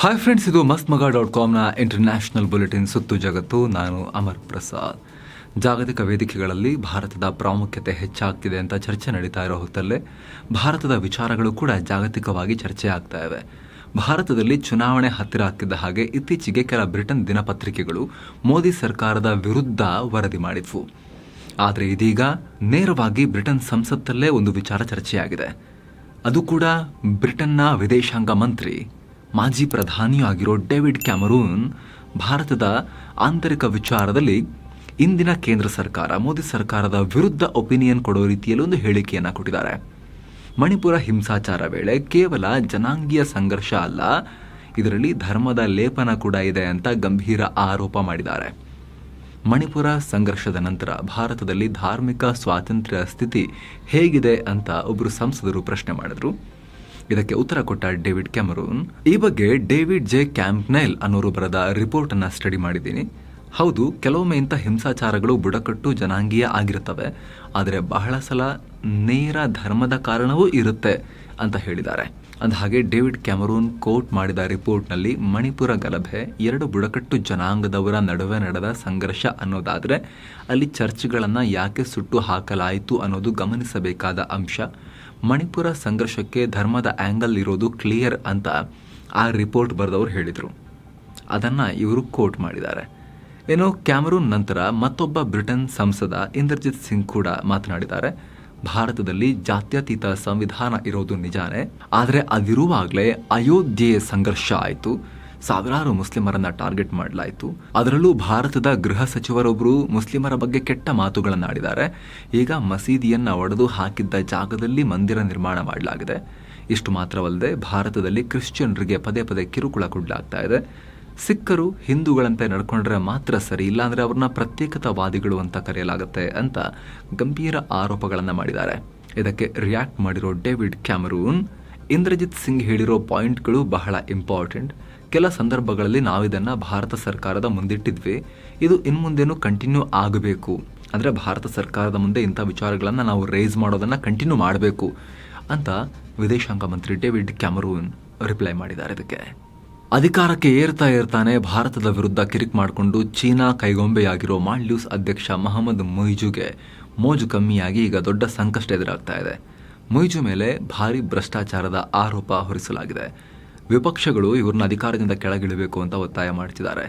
Hi friends ಇದು ಮಸ್ತ್ ಮಗ ಡಾಟ್ ಕಾಮ್ನ ಇಂಟರ್ನ್ಯಾಷನಲ್ ಬುಲೆಟಿನ್ ಸುತ್ತು ಜಗತ್ತು. ನಾನು ಅಮರ್ ಪ್ರಸಾದ್. ಜಾಗತಿಕ ವೇದಿಕೆಗಳಲ್ಲಿ ಭಾರತದ ಪ್ರಾಮುಖ್ಯತೆ ಹೆಚ್ಚಾಗ್ತಿದೆ ಅಂತ ಚರ್ಚೆ ನಡೀತಾ ಇರೋ ಹೊತ್ತಲ್ಲೇ ಭಾರತದ ವಿಚಾರಗಳು ಕೂಡ ಜಾಗತಿಕವಾಗಿ ಚರ್ಚೆ ಆಗ್ತಾ ಇವೆ. ಭಾರತದಲ್ಲಿ ಚುನಾವಣೆ ಹತ್ತಿರ ಆಗ್ತಿದ್ದ ಹಾಗೆ ಇತ್ತೀಚೆಗೆ ಕೆಲ ಬ್ರಿಟನ್ ದಿನಪತ್ರಿಕೆಗಳು ಮೋದಿ ಸರ್ಕಾರದ ವಿರುದ್ಧ ವರದಿ ಮಾಡಿದ್ವು. ಆದರೆ ಇದೀಗ ನೇರವಾಗಿ ಬ್ರಿಟನ್ ಸಂಸತ್ತಲ್ಲೇ ಒಂದು ವಿಚಾರ ಚರ್ಚೆಯಾಗಿದೆ. ಅದು ಕೂಡ ಬ್ರಿಟನ್ನ ವಿದೇಶಾಂಗ ಮಂತ್ರಿ ಮಾಜಿ ಪ್ರಧಾನಿಯೂ ಆಗಿರೋ ಡೇವಿಡ್ ಕ್ಯಾಮರೂನ್ ಭಾರತದ ಆಂತರಿಕ ವಿಚಾರದಲ್ಲಿ ಇಂದಿನ ಕೇಂದ್ರ ಸರ್ಕಾರ, ಮೋದಿ ಸರ್ಕಾರದ ವಿರುದ್ಧ ಒಪಿನಿಯನ್ ಕೊಡೋ ರೀತಿಯಲ್ಲಿ ಒಂದು ಹೇಳಿಕೆಯನ್ನು ಕೊಟ್ಟಿದ್ದಾರೆ. ಮಣಿಪುರ ಹಿಂಸಾಚಾರ ವೇಳೆ ಕೇವಲ ಜನಾಂಗೀಯ ಸಂಘರ್ಷ ಅಲ್ಲ, ಇದರಲ್ಲಿ ಧರ್ಮದ ಲೇಪನ ಕೂಡ ಇದೆ ಅಂತ ಗಂಭೀರ ಆರೋಪ ಮಾಡಿದ್ದಾರೆ. ಮಣಿಪುರ ಸಂಘರ್ಷದ ನಂತರ ಭಾರತದಲ್ಲಿ ಧಾರ್ಮಿಕ ಸ್ವಾತಂತ್ರ್ಯ ಸ್ಥಿತಿ ಹೇಗಿದೆ ಅಂತ ಒಬ್ಬರು ಸಂಸದರು ಪ್ರಶ್ನೆ ಮಾಡಿದ್ರು. ಇದಕ್ಕೆ ಉತ್ತರ ಕೊಟ್ಟ ಡೇವಿಡ್ ಕ್ಯಾಮರೂನ್, ಈ ಬಗ್ಗೆ ಡೇವಿಡ್ ಜೆ. ಕ್ಯಾಂಪ್ನೈಲ್ ಅನ್ನೋರು ಬರೆದ ರಿಪೋರ್ಟ್ ಅನ್ನ ಸ್ಟಡಿ ಮಾಡಿದ್ದೀನಿ. ಹೌದು, ಕೆಲವೊಮ್ಮೆ ಇಂಥ ಹಿಂಸಾಚಾರಗಳು ಬುಡಕಟ್ಟು ಜನಾಂಗೀಯ ಆಗಿರುತ್ತವೆ, ಆದರೆ ಬಹಳ ಸಲ ನೇರ ಧರ್ಮದ ಕಾರಣವೂ ಇರುತ್ತೆ ಅಂತ ಹೇಳಿದ್ದಾರೆ. ಅಂದಹಾಗೆ ಡೇವಿಡ್ ಕ್ಯಾಮರೂನ್ ಕೋಟ್ ಮಾಡಿದ ರಿಪೋರ್ಟ್ನಲ್ಲಿ ಮಣಿಪುರ ಗಲಭೆ, ಎರಡು ಬುಡಕಟ್ಟು ಜನಾಂಗದವರ ನಡುವೆ ನಡೆದ ಸಂಘರ್ಷ ಅನ್ನೋದಾದರೆ ಅಲ್ಲಿ ಚರ್ಚ್ಗಳನ್ನು ಯಾಕೆ ಸುಟ್ಟು ಹಾಕಲಾಯಿತು ಅನ್ನೋದು ಗಮನಿಸಬೇಕಾದ ಅಂಶ. ಮಣಿಪುರ ಸಂಘರ್ಷಕ್ಕೆ ಧರ್ಮದ ಆ್ಯಂಗಲ್ ಇರೋದು ಕ್ಲಿಯರ್ ಅಂತ ಆ ರಿಪೋರ್ಟ್ ಬರೆದವರು ಹೇಳಿದರು. ಅದನ್ನು ಇವರು ಕೋಟ್ ಮಾಡಿದ್ದಾರೆ. ಏನು ಕ್ಯಾಮರೂನ್ ನಂತರ ಮತ್ತೊಬ್ಬ ಬ್ರಿಟನ್ ಸಂಸದ ಇಂದ್ರಜಿತ್ ಸಿಂಗ್ ಕೂಡ ಮಾತನಾಡಿದ್ದಾರೆ. ಭಾರತದಲ್ಲಿ ಜಾತ್ಯತೀತ ಸಂವಿಧಾನ ಇರೋದು ನಿಜಾನೇ, ಆದರೆ ಅದಿರುವಾಗಲೇ ಅಯೋಧ್ಯೆ ಸಂಘರ್ಷ ಆಯಿತು. ಸಾವಿರಾರು ಮುಸ್ಲಿಮರನ್ನ ಟಾರ್ಗೆಟ್ ಮಾಡಲಾಯಿತು. ಅದರಲ್ಲೂ ಭಾರತದ ಗೃಹ ಸಚಿವರೊಬ್ಬರು ಮುಸ್ಲಿಮರ ಬಗ್ಗೆ ಕೆಟ್ಟ ಮಾತುಗಳನ್ನು ಆಡಿದ್ದಾರೆ. ಈಗ ಮಸೀದಿಯನ್ನ ಒಡೆದು ಹಾಕಿದ್ದ ಜಾಗದಲ್ಲಿ ಮಂದಿರ ನಿರ್ಮಾಣ ಮಾಡಲಾಗಿದೆ. ಇಷ್ಟು ಮಾತ್ರವಲ್ಲದೆ ಭಾರತದಲ್ಲಿ ಕ್ರಿಶ್ಚಿಯನ್ರಿಗೆ ಪದೇ ಪದೇ ಕಿರುಕುಳ ಕೊಡಲಾಗ್ತಾ ಇದೆ. ಸಿಖ್ಖರು ಹಿಂದೂಗಳಂತೆ ನಡ್ಕೊಂಡ್ರೆ ಮಾತ್ರ ಸರಿ, ಇಲ್ಲಾಂದರೆ ಅವ್ರನ್ನ ಪ್ರತ್ಯೇಕತಾವಾದಿಗಳು ಅಂತ ಕರೆಯಲಾಗುತ್ತೆ ಅಂತ ಗಂಭೀರ ಆರೋಪಗಳನ್ನು ಮಾಡಿದ್ದಾರೆ. ಇದಕ್ಕೆ ರಿಯಾಕ್ಟ್ ಮಾಡಿರೋ ಡೇವಿಡ್ ಕ್ಯಾಮರೂನ್. ಇಂದ್ರಜಿತ್ ಸಿಂಗ್ ಹೇಳಿರೋ ಪಾಯಿಂಟ್ಗಳು ಬಹಳ ಇಂಪಾರ್ಟೆಂಟ್. ಕೆಲ ಸಂದರ್ಭಗಳಲ್ಲಿ ನಾವಿದನ್ನು ಭಾರತ ಸರ್ಕಾರದ ಮುಂದಿಟ್ಟಿದ್ವಿ. ಇದು ಇನ್ಮುಂದೆನೂ ಕಂಟಿನ್ಯೂ ಆಗಬೇಕು. ಅಂದರೆ ಭಾರತ ಸರ್ಕಾರದ ಮುಂದೆ ಇಂಥ ವಿಚಾರಗಳನ್ನು ನಾವು ರೇಸ್ ಮಾಡೋದನ್ನ ಕಂಟಿನ್ಯೂ ಮಾಡಬೇಕು ಅಂತ ವಿದೇಶಾಂಗ ಮಂತ್ರಿ ಡೇವಿಡ್ ಕ್ಯಾಮರೂನ್ ರಿಪ್ಲೈ ಮಾಡಿದ್ದಾರೆ ಇದಕ್ಕೆ. ಅಧಿಕಾರಕ್ಕೆ ಏರ್ತಾ ಏರ್ತಾನೆ ಭಾರತದ ವಿರುದ್ಧ ಕಿರಿಕ್ ಮಾಡಿಕೊಂಡು ಚೀನಾ ಕೈಗೊಂಬೆಯಾಗಿರೋ ಮಾಲ್ಡೀವ್ಸ್ ಅಧ್ಯಕ್ಷ ಮಹಮ್ಮದ್ ಮೊಯ್ಜುಗೆ ಮೋಜು ಕಮ್ಮಿಯಾಗಿ ಈಗ ದೊಡ್ಡ ಸಂಕಷ್ಟ ಎದುರಾಗ್ತಾ ಇದೆ. ಮೊಯ್ಜು ಮೇಲೆ ಭಾರಿ ಭ್ರಷ್ಟಾಚಾರದ ಆರೋಪ ಹೊರಿಸಲಾಗಿದೆ. ವಿಪಕ್ಷಗಳು ಇವ್ರನ್ನ ಅಧಿಕಾರದಿಂದ ಕೆಳಗಿಳಬೇಕು ಅಂತ ಒತ್ತಾಯ ಮಾಡ್ತಿದ್ದಾರೆ.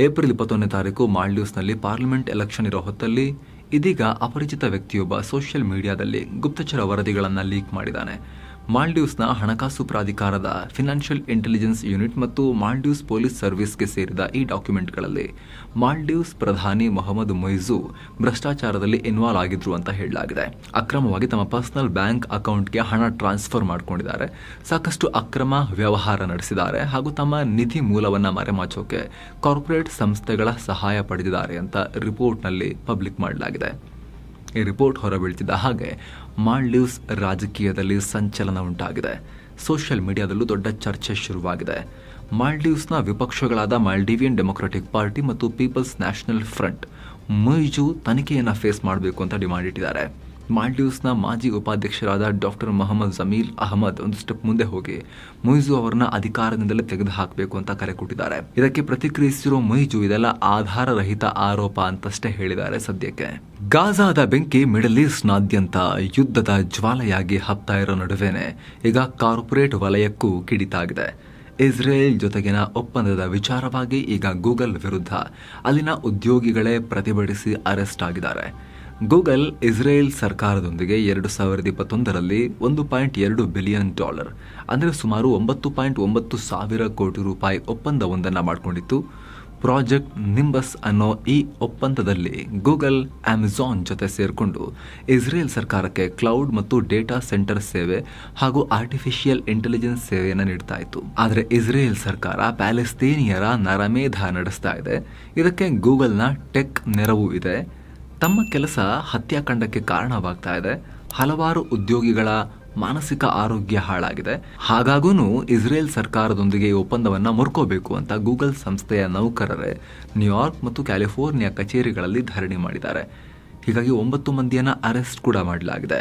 ಏಪ್ರಿಲ್ ಇಪ್ಪತ್ತೊಂದನೇ ತಾರೀಕು ಮಾಲ್ಡೀವ್ಸ್ನಲ್ಲಿ ಪಾರ್ಲಿಮೆಂಟ್ ಎಲೆಕ್ಷನ್ ಇರೋ ಹೊತ್ತಲ್ಲಿ ಇದೀಗ ಅಪರಿಚಿತ ವ್ಯಕ್ತಿಯೊಬ್ಬ ಸೋಷಿಯಲ್ ಮೀಡಿಯಾದಲ್ಲಿ ಗುಪ್ತಚರ ವರದಿಗಳನ್ನು ಲೀಕ್ ಮಾಡಿದ್ದಾನೆ. ಮಾಲ್ಡೀವ್ಸ್ನ ಹಣಕಾಸು ಪ್ರಾಧಿಕಾರದ ಫಿನಾನ್ಷಿಯಲ್ ಇಂಟೆಲಿಜೆನ್ಸ್ ಯೂನಿಟ್ ಮತ್ತು ಮಾಲ್ಡೀವ್ಸ್ ಪೊಲೀಸ್ ಸರ್ವಿಸ್ಗೆ ಸೇರಿದ ಈ ಡಾಕ್ಯುಮೆಂಟ್ಗಳಲ್ಲಿ ಮಾಲ್ಡೀವ್ಸ್ ಪ್ರಧಾನಿ ಮೊಹಮ್ಮದ್ ಮೊಯ್ಜು ಭ್ರಷ್ಟಾಚಾರದಲ್ಲಿ ಇನ್ವಾಲ್ವ್ ಆಗಿದ್ರು ಅಂತ ಹೇಳಲಾಗಿದೆ. ಅಕ್ರಮವಾಗಿ ತಮ್ಮ ಪರ್ಸನಲ್ ಬ್ಯಾಂಕ್ ಅಕೌಂಟ್ಗೆ ಹಣ ಟ್ರಾನ್ಸ್ಫರ್ ಮಾಡ್ಕೊಂಡಿದ್ದಾರೆ. ಸಾಕಷ್ಟು ಅಕ್ರಮ ವ್ಯವಹಾರ ನಡೆಸಿದ್ದಾರೆ ಹಾಗೂ ತಮ್ಮ ನಿಧಿ ಮೂಲವನ್ನು ಮರೆಮಾಚೋಕೆ ಕಾರ್ಪೊರೇಟ್ ಸಂಸ್ಥೆಗಳ ಸಹಾಯ ಪಡೆದಿದ್ದಾರೆ ಅಂತ ರಿಪೋರ್ಟ್ನಲ್ಲಿ ಪಬ್ಲಿಕ್ ಮಾಡಲಾಗಿದೆ. ಈ ರಿಪೋರ್ಟ್ ಹೊರಬೀಳ್ತಿದ್ದ ಹಾಗೆ ಮಾಲ್ಡೀವ್ಸ್ ರಾಜಕೀಯದಲ್ಲಿ ಸಂಚಲನ ಉಂಟಾಗಿದೆ. ಸೋಷಿಯಲ್ ಮೀಡಿಯಾದಲ್ಲೂ ದೊಡ್ಡ ಚರ್ಚೆ ಶುರುವಾಗಿದೆ. ಮಾಲ್ಡೀವ್ಸ್ನ ವಿಪಕ್ಷಗಳಾದ ಮಾಲ್ಡೀವಿಯನ್ ಡೆಮೊಕ್ರೆಟಿಕ್ ಪಾರ್ಟಿ ಮತ್ತು ಪೀಪಲ್ಸ್ ನ್ಯಾಷನಲ್ ಫ್ರಂಟ್, ಮೈಜು ತನಿಖೆಯನ್ನು ಫೇಸ್ ಮಾಡಬೇಕು ಅಂತ ಡಿಮಾಂಡ್ ಇಟ್ಟಿದ್ದಾರೆ. ಮಾಲ್ಡೀವ್ಸ್ನ ಮಾಜಿ ಉಪಾಧ್ಯಕ್ಷರಾದ ಡಾಕ್ಟರ್ ಮೊಹಮ್ಮದ್ ಜಮೀಲ್ ಅಹಮದ್ ಒಂದು ಸ್ಟೆಪ್ ಮುಂದೆ ಹೋಗಿ ಮೊಯ್ಜು ಅವರನ್ನ ಅಧಿಕಾರದಿಂದಲೇ ತೆಗೆದು ಹಾಕಬೇಕು ಅಂತ ಕರೆ ಕೊಟ್ಟಿದ್ದಾರೆ. ಇದಕ್ಕೆ ಪ್ರತಿಕ್ರಿಯಿಸಿರೋ ಮೊಯ್ಜು ಇದೆಲ್ಲ ಆಧಾರರಹಿತ ಆರೋಪ ಅಂತಷ್ಟೇ ಹೇಳಿದ್ದಾರೆ ಸದ್ಯಕ್ಕೆ. ಗಾಜಾದ ಬೆಂಕಿ ಮಿಡಲ್ ಈಸ್ಟ್ನಾದ್ಯಂತ ಯುದ್ಧದ ಜ್ವಾಲೆಯಾಗಿ ಹಬ್ತಾ ಇರೋ ನಡುವೆನೆ ಈಗ ಕಾರ್ಪೊರೇಟ್ ವಲಯಕ್ಕೂ ಕಿಡಿತಾಗಿದೆ. ಇಸ್ರೇಲ್ ಜೊತೆಗಿನ ಒಪ್ಪಂದದ ವಿಚಾರವಾಗಿ ಈಗ ಗೂಗಲ್ ವಿರುದ್ಧ ಅಲ್ಲಿನ ಉದ್ಯೋಗಿಗಳೇ ಪ್ರತಿಭಟಿಸಿ ಅರೆಸ್ಟ್ ಆಗಿದ್ದಾರೆ. ಗೂಗಲ್ ಇಸ್ರೇಲ್ ಸರ್ಕಾರದೊಂದಿಗೆ ಎರಡು ಸಾವಿರದ ಇಪ್ಪತ್ತೊಂದರಲ್ಲಿ ಒಂದು ಪಾಯಿಂಟ್ ಎರಡು ಬಿಲಿಯನ್ ಡಾಲರ್, ಅಂದರೆ ಸುಮಾರು ಒಂಬತ್ತು ಪಾಯಿಂಟ್ ಒಂಬತ್ತು ಸಾವಿರ ಕೋಟಿ ರೂಪಾಯಿ ಒಪ್ಪಂದವೊಂದನ್ನು ಮಾಡಿಕೊಂಡಿತ್ತು. ಪ್ರಾಜೆಕ್ಟ್ ನಿಂಬಸ್ ಅನ್ನೋ ಈ ಒಪ್ಪಂದದಲ್ಲಿ ಗೂಗಲ್, ಅಮೆಜಾನ್ ಜೊತೆ ಸೇರಿಕೊಂಡು ಇಸ್ರೇಲ್ ಸರ್ಕಾರಕ್ಕೆ ಕ್ಲೌಡ್ ಮತ್ತು ಡೇಟಾ ಸೆಂಟರ್ ಸೇವೆ ಹಾಗೂ ಆರ್ಟಿಫಿಷಿಯಲ್ ಇಂಟೆಲಿಜೆನ್ಸ್ ಸೇವೆಯನ್ನು ನೀಡ್ತಾ ಇತ್ತು. ಆದರೆ ಇಸ್ರೇಲ್ ಸರ್ಕಾರ ಪ್ಯಾಲೆಸ್ತೀನಿಯರ ನರಮೇಧ ನಡೆಸ್ತಾ ಇದೆ. ಇದಕ್ಕೆ ಗೂಗಲ್ನ ಟೆಕ್ ನೆರವು ಇದೆ. ತಮ್ಮ ಕೆಲಸ ಹತ್ಯಾಕಾಂಡಕ್ಕೆ ಕಾರಣವಾಗ್ತಾ ಇದೆ. ಹಲವಾರು ಉದ್ಯೋಗಿಗಳ ಮಾನಸಿಕ ಆರೋಗ್ಯ ಹಾಳಾಗಿದೆ. ಹಾಗಾಗೂ ಇಸ್ರೇಲ್ ಸರ್ಕಾರದೊಂದಿಗೆ ಒಪ್ಪಂದವನ್ನು ಮುರ್ಕೋಬೇಕು ಅಂತ ಗೂಗಲ್ ಸಂಸ್ಥೆಯ ನೌಕರರೇ ನ್ಯೂಯಾರ್ಕ್ ಮತ್ತು ಕ್ಯಾಲಿಫೋರ್ನಿಯಾ ಕಚೇರಿಗಳಲ್ಲಿ ಧರಣಿ ಮಾಡಿದ್ದಾರೆ. ಹೀಗಾಗಿ ಒಂಬತ್ತು ಮಂದಿಯನ್ನು ಅರೆಸ್ಟ್ ಕೂಡ ಮಾಡಲಾಗಿದೆ.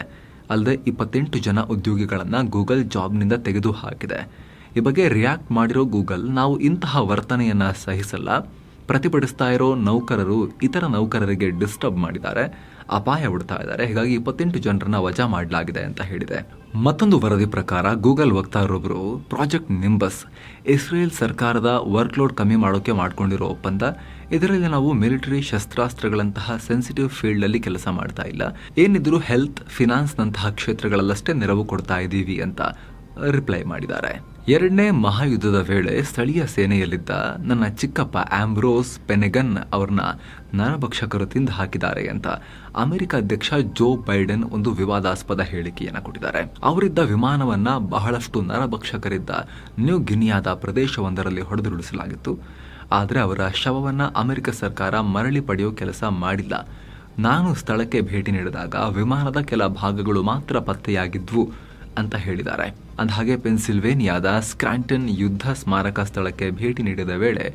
ಅಲ್ಲದೆ ಇಪ್ಪತ್ತೆಂಟು ಜನ ಉದ್ಯೋಗಿಗಳನ್ನು ಗೂಗಲ್ ಜಾಬ್ನಿಂದ ತೆಗೆದು ಹಾಕಿದೆ ಈ ಬಗ್ಗೆ ರಿಯಾಕ್ಟ್ ಮಾಡಿರೋ ಗೂಗಲ್, ನಾವು ಇಂತಹ ವರ್ತನೆಯನ್ನು ಸಹಿಸಲ್ಲ. ಪ್ರತಿಭಟಿಸ್ತಾ ಇರೋ ನೌಕರರು ಇತರ ನೌಕರರಿಗೆ ಡಿಸ್ಟರ್ಬ್ ಮಾಡಿದ್ದಾರೆ, ಅಪಾಯ ಉಡ್ತಾ ಇದ್ದಾರೆ. ಹೀಗಾಗಿ ಇಪ್ಪತ್ತೆಂಟು ಜನರನ್ನ ವಜಾ ಮಾಡಲಾಗಿದೆ ಅಂತ ಹೇಳಿದೆ. ಮತ್ತೊಂದು ವರದಿ ಪ್ರಕಾರ ಗೂಗಲ್ ವಕ್ತಾರರೊಬ್ಬರು ಪ್ರಾಜೆಕ್ಟ್ ನಿಂಬಸ್, ಇಸ್ರೇಲ್ ಸರ್ಕಾರದ ವರ್ಕ್ಲೋಡ್ ಕಮ್ಮಿ ಮಾಡೋಕೆ ಮಾಡಿಕೊಂಡಿರೋ ಒಪ್ಪಂದ. ಇದರಲ್ಲಿ ನಾವು ಮಿಲಿಟರಿ ಶಸ್ತ್ರಾಸ್ತ್ರಗಳಂತಹ ಸೆನ್ಸಿಟಿವ್ ಫೀಲ್ಡ್ ಅಲ್ಲಿ ಕೆಲಸ ಮಾಡ್ತಾ ಇಲ್ಲ. ಏನಿದ್ರು ಹೆಲ್ತ್ ಫಿನಾನ್ಸ್ ನಂತಹ ಕ್ಷೇತ್ರಗಳಲ್ಲಷ್ಟೇ ನೆರವು ಕೊಡ್ತಾ ಇದ್ದೀವಿ ಅಂತ ರಿಪ್ಲೈ ಮಾಡಿದ್ದಾರೆ. ಎರಡನೇ ಮಹಾಯುದ್ಧದ ವೇಳೆ ಸ್ಥಳೀಯ ಸೇನೆಯಲ್ಲಿದ್ದ ನನ್ನ ಚಿಕ್ಕಪ್ಪ ಆಂಬ್ರೋಸ್ ಪೆನೆಗನ್ ಅವ್ರನ್ನ ನರಭಕ್ಷಕರು ತಿಂದು ಹಾಕಿದ್ದಾರೆ ಅಂತ ಅಮೆರಿಕ ಅಧ್ಯಕ್ಷ ಜೋ ಬೈಡನ್ ಒಂದು ವಿವಾದಾಸ್ಪದ ಹೇಳಿಕೆಯನ್ನು ಕೊಟ್ಟಿದ್ದಾರೆ. ಅವರಿದ್ದ ವಿಮಾನವನ್ನ ಬಹಳಷ್ಟು ನರಭಕ್ಷಕರಿದ್ದ ನ್ಯೂ ಗಿನಿಯಾದ ಪ್ರದೇಶವೊಂದರಲ್ಲಿ ಹೊಡೆದುರುಳಿಸಲಾಗಿತ್ತು. ಆದರೆ ಅವರ ಶವವನ್ನ ಅಮೆರಿಕ ಸರ್ಕಾರ ಮರಳಿ ಪಡೆಯೋ ಕೆಲಸ ಮಾಡಿಲ್ಲ. ನಾನು ಸ್ಥಳಕ್ಕೆ ಭೇಟಿ ನೀಡಿದಾಗ ವಿಮಾನದ ಕೆಲ ಭಾಗಗಳು ಮಾತ್ರ ಪತ್ತೆಯಾಗಿದ್ವು ಅಂತ ಹೇಳಿದ್ದಾರೆ. ಅಂದಹಾಗೆ ಪೆನ್ಸಿಲ್ವೇನಿಯಾದ ಸ್ಕ್ರಾಂಟನ್ ಯುದ್ಧ ಸ್ಮಾರಕ ಸ್ಥಳಕ್ಕೆ ಭೇಟಿ ನೀಡಿದ ವೇಳೆ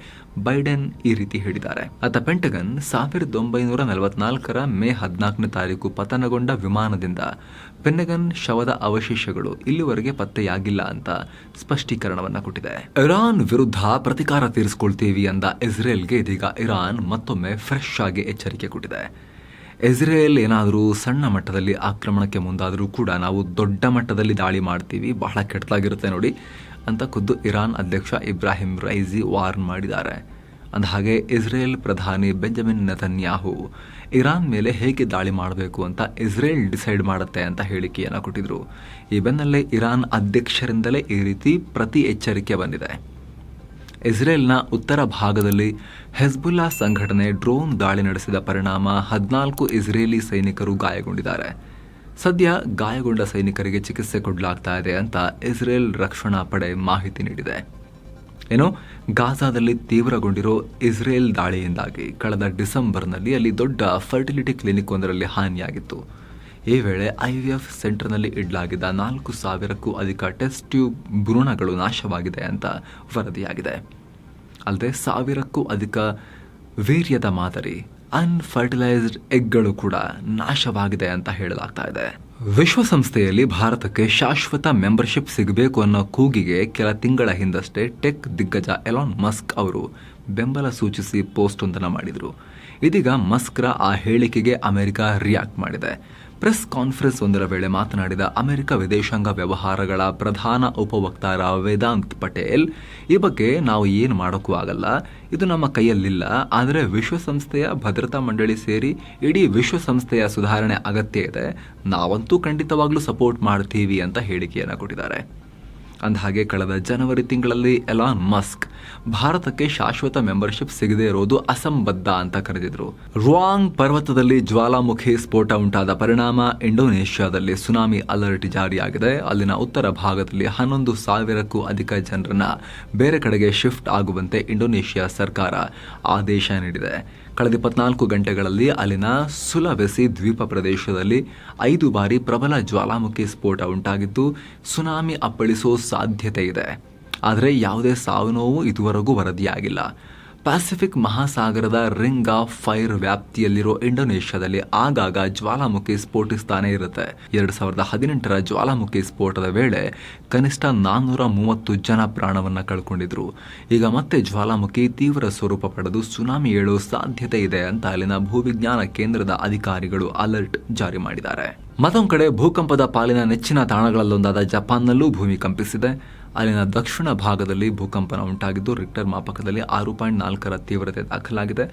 ಬೈಡೆನ್ ಈ ರೀತಿ ಹೇಳಿದ್ದಾರೆ. ಆತ ಪೆಂಟಗನ್ ಸಾವಿರದ ಒಂಬೈನೂರ ನಲವತ್ನಾಲ್ಕರ ಮೇ ಹದಿನಾಲ್ಕನೇ ತಾರೀಕು ಪತನಗೊಂಡ ವಿಮಾನದಿಂದ ಪೆನ್ನಗನ್ ಶವದ ಅವಶೇಷಗಳು ಇಲ್ಲಿವರೆಗೆ ಪತ್ತೆಯಾಗಿಲ್ಲ ಅಂತ ಸ್ಪಷ್ಟೀಕರಣವನ್ನ ಕೊಟ್ಟಿದೆ. ಇರಾನ್ ವಿರುದ್ಧ ಪ್ರತಿಕಾರ ತೀರಿಸಿಕೊಳ್ತೀವಿ ಅಂದ ಇಸ್ರೇಲ್ಗೆ ಇದೀಗ ಇರಾನ್ ಮತ್ತೊಮ್ಮೆ ಫ್ರೆಶ್ ಆಗಿ ಎಚ್ಚರಿಕೆ ಕೊಟ್ಟಿದೆ. ಇಸ್ರೇಲ್ ಏನಾದರೂ ಸಣ್ಣ ಮಟ್ಟದಲ್ಲಿ ಆಕ್ರಮಣಕ್ಕೆ ಮುಂದಾದರೂ ಕೂಡ ನಾವು ದೊಡ್ಡ ಮಟ್ಟದಲ್ಲಿ ದಾಳಿ ಮಾಡ್ತೀವಿ. ಬಹಳ ಕೆಟ್ಟದಾಗಿರುತ್ತೆ ನೋಡಿ ಅಂತ ಖುದ್ದು ಇರಾನ್ ಅಧ್ಯಕ್ಷ ಇಬ್ರಾಹಿಂ ರೈಜಿ ವಾರ್ನ್ ಮಾಡಿದ್ದಾರೆ. ಅಂದ ಹಾಗೆ ಇಸ್ರೇಲ್ ಪ್ರಧಾನಿ ಬೆಂಜಮಿನ್ ನೆತನ್ಯಾಹು ಇರಾನ್ ಮೇಲೆ ಹೇಗೆ ದಾಳಿ ಮಾಡಬೇಕು ಅಂತ ಇಸ್ರೇಲ್ ಡಿಸೈಡ್ ಮಾಡುತ್ತೆ ಅಂತ ಹೇಳಿಕೆಯನ್ನು ಕೊಟ್ಟಿದ್ರು. ಈ ಬೆನ್ನಲ್ಲೇ ಇರಾನ್ ಅಧ್ಯಕ್ಷರಿಂದಲೇ ಈ ರೀತಿ ಪ್ರತಿ ಎಚ್ಚರಿಕೆ ಬಂದಿದೆ. ಇಸ್ರೇಲ್ನ ಉತ್ತರ ಭಾಗದಲ್ಲಿ ಹೆಜ್ಬುಲ್ಲಾ ಸಂಘಟನೆ ಡ್ರೋನ್ ದಾಳಿ ನಡೆಸಿದ ಪರಿಣಾಮ ಹದಿನಾಲ್ಕು ಇಸ್ರೇಲಿ ಸೈನಿಕರು ಗಾಯಗೊಂಡಿದ್ದಾರೆ. ಸದ್ಯ ಗಾಯಗೊಂಡ ಸೈನಿಕರಿಗೆ ಚಿಕಿತ್ಸೆ ಕೊಡಲಾಗ್ತಾ ಇದೆ ಅಂತ ಇಸ್ರೇಲ್ ರಕ್ಷಣಾ ಪಡೆ ಮಾಹಿತಿ ನೀಡಿದೆ. ಏನು, ಗಾಜಾದಲ್ಲಿ ತೀವ್ರಗೊಂಡಿರೋ ಇಸ್ರೇಲ್ ದಾಳಿಯಿಂದಾಗಿ ಕಳೆದ ಡಿಸೆಂಬರ್ನಲ್ಲಿ ಅಲ್ಲಿ ದೊಡ್ಡ ಫರ್ಟಿಲಿಟಿ ಕ್ಲಿನಿಕ್ ಒಂದರಲ್ಲಿ ಹಾನಿಯಾಗಿತ್ತು. ಈ ವೇಳೆ ಐವಿಎಫ್ ಸೆಂಟರ್ನಲ್ಲಿ ಇಡಲಾಗಿದ್ದ ನಾಲ್ಕು ಸಾವಿರಕ್ಕೂ ಅಧಿಕ ಟೆಸ್ಟ್ ಟ್ಯೂಬ್ ಭ್ರೂಣಗಳು ನಾಶವಾಗಿದೆ ಅಂತ ವರದಿಯಾಗಿದೆ. ಅಲ್ಲದೆ ಸಾವಿರಕ್ಕೂ ಅಧಿಕ ವೀರ್ಯದ ಮಾದರಿ, ಅನ್ಫರ್ಟಿಲೈಸ್ಡ್ ಎಗ್ಗಳು ಕೂಡ ನಾಶವಾಗಿದೆ ಅಂತ ಹೇಳಲಾಗ್ತಾ ಇದೆ. ವಿಶ್ವಸಂಸ್ಥೆಯಲ್ಲಿ ಭಾರತಕ್ಕೆ ಶಾಶ್ವತ ಮೆಂಬರ್ಶಿಪ್ ಸಿಗಬೇಕು ಅನ್ನೋ ಕೂಗಿಗೆ ಕೆಲ ತಿಂಗಳ ಹಿಂದಷ್ಟೇ ಟೆಕ್ ದಿಗ್ಗಜ ಎಲಾನ್ ಮಸ್ಕ್ ಅವರು ಬೆಂಬಲ ಸೂಚಿಸಿ ಪೋಸ್ಟ್ ಒಂದನ್ನು ಮಾಡಿದರು. ಇದೀಗ ಮಸ್ಕ್ರ ಆ ಹೇಳಿಕೆಗೆ ಅಮೆರಿಕ ರಿಯಾಕ್ಟ್ ಮಾಡಿದೆ. ಪ್ರೆಸ್ ಕಾನ್ಫರೆನ್ಸ್ ಒಂದರ ವೇಳೆ ಮಾತನಾಡಿದ ಅಮೆರಿಕ ವಿದೇಶಾಂಗ ವ್ಯವಹಾರಗಳ ಪ್ರಧಾನ ಉಪವಕ್ತಾರ ವೇದಾಂತ್ ಪಟೇಲ್, ಈ ಬಗ್ಗೆ ನಾವು ಏನು ಮಾಡೋಕ್ಕೂ ಆಗಲ್ಲ. ಇದು ನಮ್ಮ ಕೈಯಲ್ಲಿಲ್ಲ. ಆದರೆ ವಿಶ್ವಸಂಸ್ಥೆಯ ಭದ್ರತಾ ಮಂಡಳಿ ಸೇರಿ ಇಡೀ ವಿಶ್ವಸಂಸ್ಥೆಯ ಸುಧಾರಣೆ ಅಗತ್ಯ ಇದೆ. ನಾವಂತೂ ಖಂಡಿತವಾಗ್ಲೂ ಸಪೋರ್ಟ್ ಮಾಡ್ತೀವಿ ಅಂತ ಹೇಳಿಕೆಯನ್ನು ಕೊಟ್ಟಿದ್ದಾರೆ. ಅಂದಹಾಗೆ ಕಳೆದ ಜನವರಿ ತಿಂಗಳಲ್ಲಿ ಎಲಾನ್ ಮಸ್ಕ್ ಭಾರತಕ್ಕೆ ಶಾಶ್ವತ ಮೆಂಬರ್ಶಿಪ್ ಸಿಗದೇ ಇರೋದು ಅಸಂಬದ್ಧ ಅಂತ ಕರೆದಿದ್ರು. ರುವಾಂಗ್ ಪರ್ವತದಲ್ಲಿ ಜ್ವಾಲಾಮುಖಿ ಸ್ಫೋಟ ಉಂಟಾದ ಪರಿಣಾಮ ಇಂಡೋನೇಷ್ಯಾದಲ್ಲಿ ಸುನಾಮಿ ಅಲರ್ಟ್ ಜಾರಿಯಾಗಿದೆ. ಅಲ್ಲಿನ ಉತ್ತರ ಭಾಗದಲ್ಲಿ ಹನ್ನೊಂದು ಸಾವಿರಕ್ಕೂ ಅಧಿಕ ಜನರನ್ನ ಬೇರೆ ಕಡೆಗೆ ಶಿಫ್ಟ್ ಆಗುವಂತೆ ಇಂಡೋನೇಷ್ಯಾ ಸರ್ಕಾರ ಆದೇಶ ನೀಡಿದೆ. ಕಳೆದ ಇಪ್ಪತ್ನಾಲ್ಕು ಗಂಟೆಗಳಲ್ಲಿ ಅಲ್ಲಿನ ಸುಲವೆಸಿ ದ್ವೀಪ ಪ್ರದೇಶದಲ್ಲಿ ಐದು ಬಾರಿ ಪ್ರಬಲ ಜ್ವಾಲಾಮುಖಿ ಸ್ಫೋಟ ಉಂಟಾಗಿದ್ದು, ಸುನಾಮಿ ಅಪ್ಪಳಿಸೋ ಸಾಧ್ಯತೆ ಇದೆ. ಆದರೆ ಯಾವುದೇ ಸಾವು ನೋವು ಇದುವರೆಗೂ ವರದಿಯಾಗಿಲ್ಲ. ಪ್ಯಾಸಿಫಿಕ್ ಮಹಾಸಾಗರದ ರಿಂಗ್ ಆಫ್ ಫೈರ್ ವ್ಯಾಪ್ತಿಯಲ್ಲಿರೋ ಇಂಡೋನೇಷ್ಯಾದಲ್ಲಿ ಆಗಾಗ ಜ್ವಾಲಾಮುಖಿ ಸ್ಫೋಟಿಸ್ತಾನೆ ಇರುತ್ತೆ. ಎರಡ್ ಸಾವಿರದ ಹದಿನೆಂಟರ ಜ್ವಾಲಾಮುಖಿ ಸ್ಫೋಟದ ವೇಳೆ ಕನಿಷ್ಠ ನಾನ್ನೂರ ಮೂವತ್ತು ಜನ ಪ್ರಾಣವನ್ನ ಕಳ್ಕೊಂಡಿದ್ರು. ಈಗ ಮತ್ತೆ ಜ್ವಾಲಾಮುಖಿ ತೀವ್ರ ಸ್ವರೂಪ ಪಡೆದು ಸುನಾಮಿ ಏಳೋ ಸಾಧ್ಯತೆ ಇದೆ ಅಂತ ಅಲ್ಲಿನ ಭೂವಿಜ್ಞಾನ ಕೇಂದ್ರದ ಅಧಿಕಾರಿಗಳು ಅಲರ್ಟ್ ಜಾರಿ ಮಾಡಿದ್ದಾರೆ. ಮತ್ತೊಂದು ಕಡೆ ಭೂಕಂಪದ ಪಾಲಿನ ನೆಚ್ಚಿನ ತಾಣಗಳಲ್ಲೊಂದಾದ ಜಪಾನ್ನಲ್ಲೂ ಭೂಮಿ ಕಂಪಿಸಿದೆ. ಅಲ್ಲಿನ ದಕ್ಷಿಣ ಭಾಗದಲ್ಲಿ ಭೂಕಂಪನ ಉಂಟಾಗಿದ್ದು ರಿಕ್ಟರ್ ಮಾಪಕದಲ್ಲಿ ಆರು ಪಾಯಿಂಟ್ ನಾಲ್ಕರ ತೀವ್ರತೆ ದಾಖಲಾಗಿದೆ.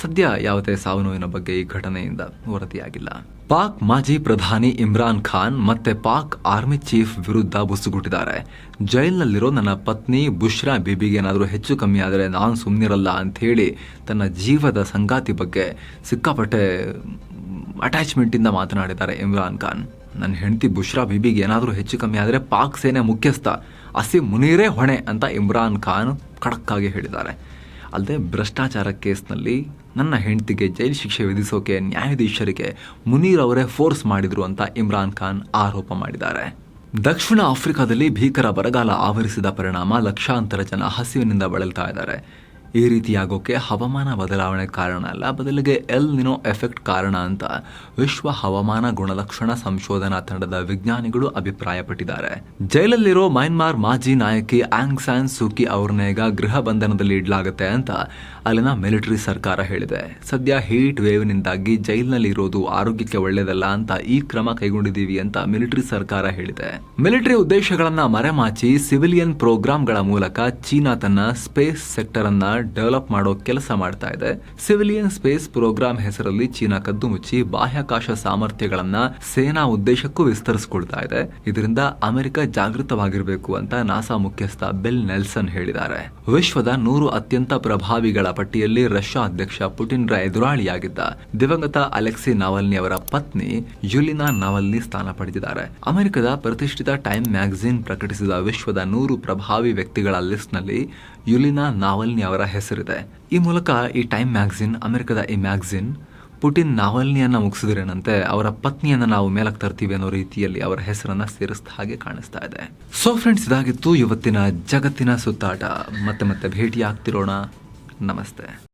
ಸದ್ಯ ಯಾವುದೇ ಸಾವು ನೋವಿನ ಬಗ್ಗೆ ಈ ಘಟನೆಯಿಂದ ವರದಿಯಾಗಿಲ್ಲ. ಪಾಕ್ ಮಾಜಿ ಪ್ರಧಾನಿ ಇಮ್ರಾನ್ ಖಾನ್ ಮತ್ತೆ ಪಾಕ್ ಆರ್ಮಿ ಚೀಫ್ ವಿರುದ್ಧ ಬುಸುಗುಟ್ಟಿದ್ದಾರೆ. ಜೈಲ್ನಲ್ಲಿರೋ ನನ್ನ ಪತ್ನಿ ಬುಷ್ರಾ ಬಿಬಿಗೆ ಏನಾದರೂ ಹೆಚ್ಚು ಕಮ್ಮಿ ಆದರೆ ನಾನು ಸುಮ್ಮನಿರಲ್ಲ ಅಂತ ಹೇಳಿ ತನ್ನ ಜೀವದ ಸಂಗಾತಿ ಬಗ್ಗೆ ಸಿಕ್ಕಾಪಟ್ಟೆ ಅಟ್ಯಾಚ್ಮೆಂಟಿಂದ ಮಾತನಾಡಿದ್ದಾರೆ ಇಮ್ರಾನ್ ಖಾನ್. ನನ್ನ ಹೆಂಡತಿ ಬುಷ್ರಾ ಬಿಬಿಗೆ ಏನಾದರೂ ಹೆಚ್ಚು ಕಮ್ಮಿ ಆದರೆ ಪಾಕ್ ಸೇನೆ ಮುಖ್ಯಸ್ಥ ಅಸೀಂ ಮುನೀರೇ ಹೊಣೆ ಅಂತ ಇಮ್ರಾನ್ ಖಾನ್ ಖಡಕ್ಕಾಗಿ ಹೇಳಿದ್ದಾರೆ. ಅಲ್ಲದೆ ಭ್ರಷ್ಟಾಚಾರ ಕೇಸ್ನಲ್ಲಿ ನನ್ನ ಹೆಂಡತಿಗೆ ಜೈಲು ಶಿಕ್ಷೆ ವಿಧಿಸೋಕೆ, ನ್ಯಾಯಾಧೀಶರಿಗೆ ಮುನೀರ್ ಅವರೇ ಫೋರ್ಸ್ ಮಾಡಿದ್ರು ಅಂತ ಇಮ್ರಾನ್ ಖಾನ್ ಆರೋಪ ಮಾಡಿದ್ದಾರೆ. ದಕ್ಷಿಣ ಆಫ್ರಿಕಾದಲ್ಲಿ ಭೀಕರ ಬರಗಾಲ ಆವರಿಸಿದ ಪರಿಣಾಮ ಲಕ್ಷಾಂತರ ಜನ ಹಸಿವಿನಿಂದ ಬಳಲ್ತಾ ಇದ್ದಾರೆ. ಈ ರೀತಿಯಾಗೋಕ್ಕೆ ಹವಾಮಾನ ಬದಲಾವಣೆ ಕಾರಣ ಅಲ್ಲ, ಬದಲಿಗೆ ಎಲ್ ನಿನೋ ಎಫೆಕ್ಟ್ ಕಾರಣ ಅಂತ ವಿಶ್ವ ಹವಾಮಾನ ಗುಣಲಕ್ಷಣ ಸಂಶೋಧನಾ ತಂಡದ ವಿಜ್ಞಾನಿಗಳು ಅಭಿಪ್ರಾಯಪಟ್ಟಿದ್ದಾರೆ. ಜೈಲಲ್ಲಿರೋ ಮ್ಯಾನ್ಮಾರ್ ಮಾಜಿ ನಾಯಕಿ ಆಂಗ್ ಸ್ಯಾನ್ ಸೂಕಿ ಈಗ ಗೃಹ ಬಂಧನದಲ್ಲಿ ಇಡಲಾಗುತ್ತೆ ಅಂತ ಅಲ್ಲಿನ ಮಿಲಿಟರಿ ಸರ್ಕಾರ ಹೇಳಿದೆ. ಸದ್ಯ ಹೀಟ್ ವೇವ್ನಿಂದಾಗಿ ಜೈಲಿನಲ್ಲಿ ಇರೋದು ಆರೋಗ್ಯಕ್ಕೆ ಒಳ್ಳೆಯದಲ್ಲ ಅಂತ ಈ ಕ್ರಮ ಕೈಗೊಂಡಿದ್ದೀವಿ ಅಂತ ಮಿಲಿಟರಿ ಸರ್ಕಾರ ಹೇಳಿದೆ. ಮಿಲಿಟರಿ ಉದ್ದೇಶಗಳನ್ನ ಮರೆಮಾಚಿ ಸಿವಿಲಿಯನ್ ಪ್ರೋಗ್ರಾಂಗಳ ಮೂಲಕ ಚೀನಾ ತನ್ನ ಸ್ಪೇಸ್ ಸೆಕ್ಟರ್ ಅನ್ನ ಡೆವಲಪ್ ಮಾಡೋ ಕೆಲಸ ಮಾಡ್ತಾ ಇದೆ. ಸಿವಿಲಿಯನ್ ಸ್ಪೇಸ್ ಪ್ರೋಗ್ರಾಂ ಹೆಸರಲ್ಲಿ ಚೀನಾ ಕದ್ದು ಮುಚ್ಚಿ ಬಾಹ್ಯಾಕಾಶ ಸಾಮರ್ಥ್ಯಗಳನ್ನ ಸೇನಾ ಉದ್ದೇಶಕ್ಕೂ ವಿಸ್ತರಿಸಿಕೊಳ್ತಾ ಇದೆ. ಇದರಿಂದ ಅಮೆರಿಕ ಜಾಗೃತವಾಗಿರಬೇಕು ಅಂತ ನಾಸಾ ಮುಖ್ಯಸ್ಥ ಬಿಲ್ ನೆಲ್ಸನ್ ಹೇಳಿದ್ದಾರೆ. ವಿಶ್ವದ ನೂರು ಅತ್ಯಂತ ಪ್ರಭಾವಿಗಳ ಪಟ್ಟಿಯಲ್ಲಿ ರಷ್ಯಾ ಅಧ್ಯಕ್ಷ ಪುಟಿನ್ ರ ಎದುರಾಳಿಯಾಗಿದ್ದ ದಿವಂಗತ ಅಲೆಕ್ಸಿ ನಾವಲ್ನಿ ಅವರ ಪತ್ನಿ ಯುಲಿನಾ ನಾವಲ್ನಿ ಸ್ಥಾನ ಪಡೆದಿದ್ದಾರೆ. ಅಮೆರಿಕದ ಪ್ರತಿಷ್ಠಿತ ಟೈಮ್ ಮ್ಯಾಗಝಿನ್ ಪ್ರಕಟಿಸಿದ ವಿಶ್ವದ ನೂರು ಪ್ರಭಾವಿ ವ್ಯಕ್ತಿಗಳ ಲಿಸ್ಟ್ನಲ್ಲಿ ಯುಲಿನಾ ನಾವಲ್ನಿ ಅವರ ಹೆಸರಿದೆ. ಈ ಮೂಲಕ ಈ ಟೈಮ್ ಮ್ಯಾಗ್ಝಿನ್, ಅಮೆರಿಕದ ಈ ಮ್ಯಾಗ್ಝಿನ್, ಪುಟಿನ್ ನಾವಲ್ನಿಯನ್ನು ಮುಗಿಸಿದ್ರೇನಂತೆ ಅವರ ಪತ್ನಿಯನ್ನ ನಾವು ಮೇಲಕ್ಕೆ ತರ್ತೀವಿ ಅನ್ನೋ ರೀತಿಯಲ್ಲಿ ಅವರ ಹೆಸರನ್ನ ಸೇರಿಸಿದ ಹಾಗೆ ಕಾಣಿಸ್ತಾ ಇದೆ. ಸೊ ಫ್ರೆಂಡ್ಸ್ ಇದಾಗಿತ್ತು ಇವತ್ತಿನ ಜಗತ್ತಿನ ಸುತ್ತಾಟ. ಮತ್ತೆ ಮತ್ತೆ ಭೇಟಿ ಆಗ್ತಿರೋಣ ನಮಸ್ತೆ.